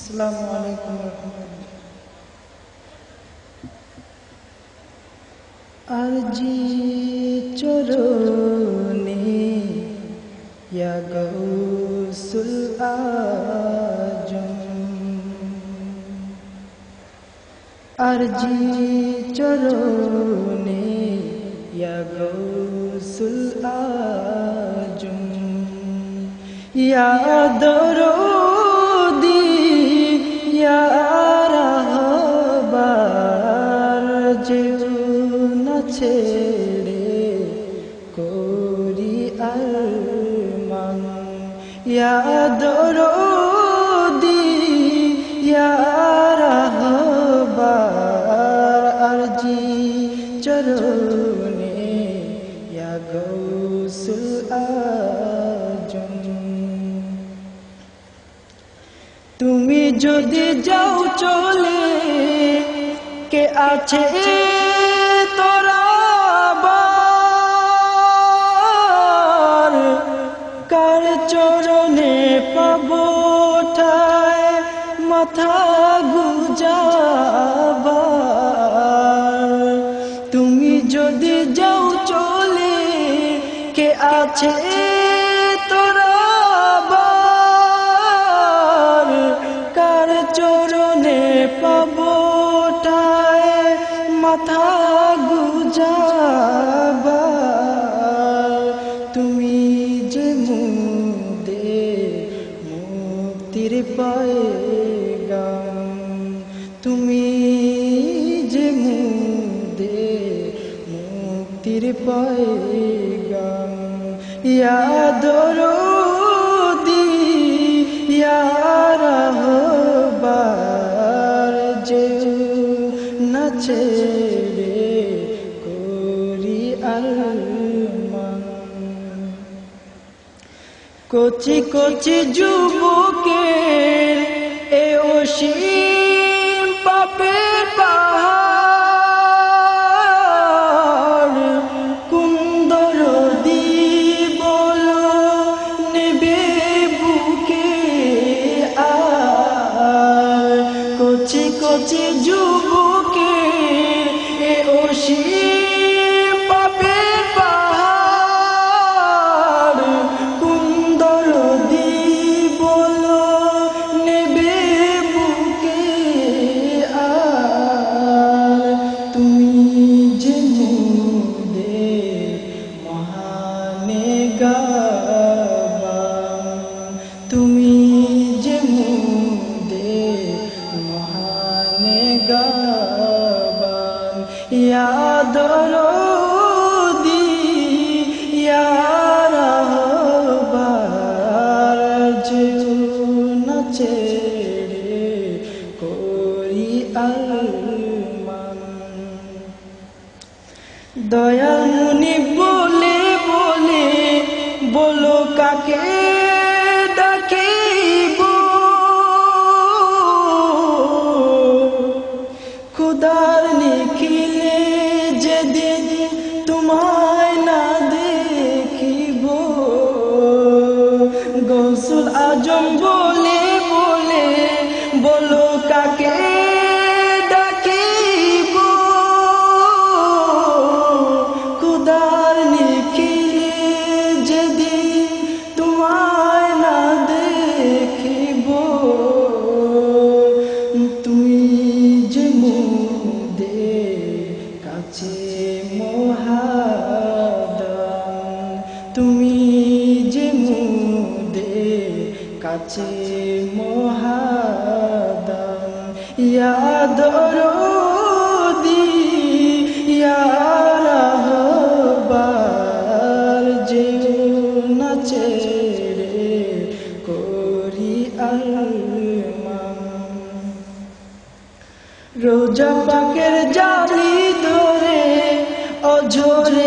আসসালামু আলাইকুম রহমতুল্লাহ আরজি চরণে ইয়া গৌসুল আজম আরজি চরণে ইয়া গৌসুল আজম ইয়া দরুদি তুমি যদি যাও চলে কে আছে মাথা গুজাবার তুমি যদি যাও চলে কে আছে তোরা আবার? কার চরণে পাবো মাথা মুক্তির পায়ে গাম ইয়াদরদি ইয়ারহবার যে না ছেড়ে করি আলমান কচি কচি যুবকে এ অসীম কাকে ডাকিব খুদার নিখিলে যেদিন তোমায় না দেখিব গৌসুল আজম কাছে মহাদান। ইয়াদরদি ইয়ারহবার যেও না ছেড়ে করি রোজা পাকের জালি ধরে অঝরে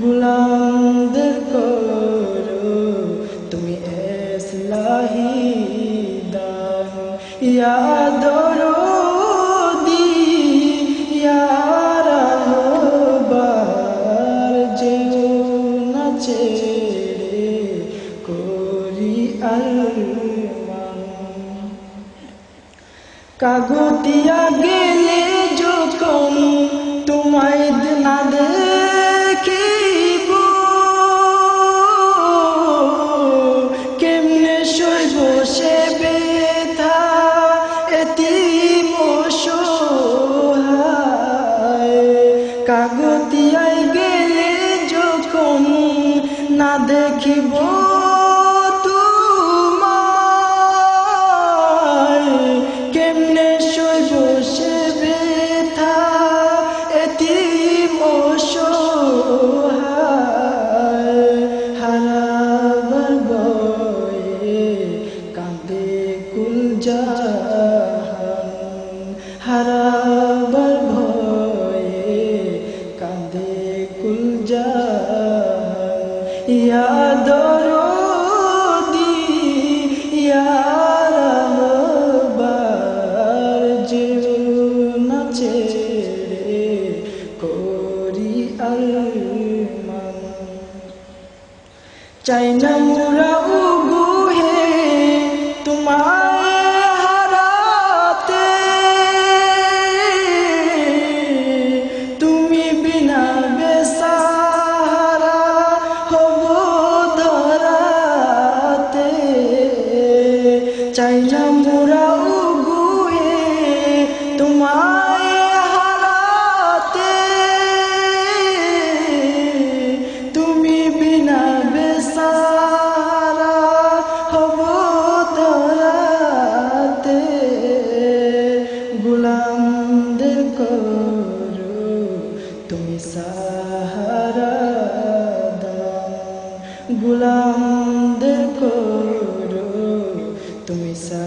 बुलंद करो তুমি এসলাহি দান ইয়া দি ইয়া রহবার যে নাচে করি আরমান কাগতিয়া গেলে যখন তোমায় না দেখিব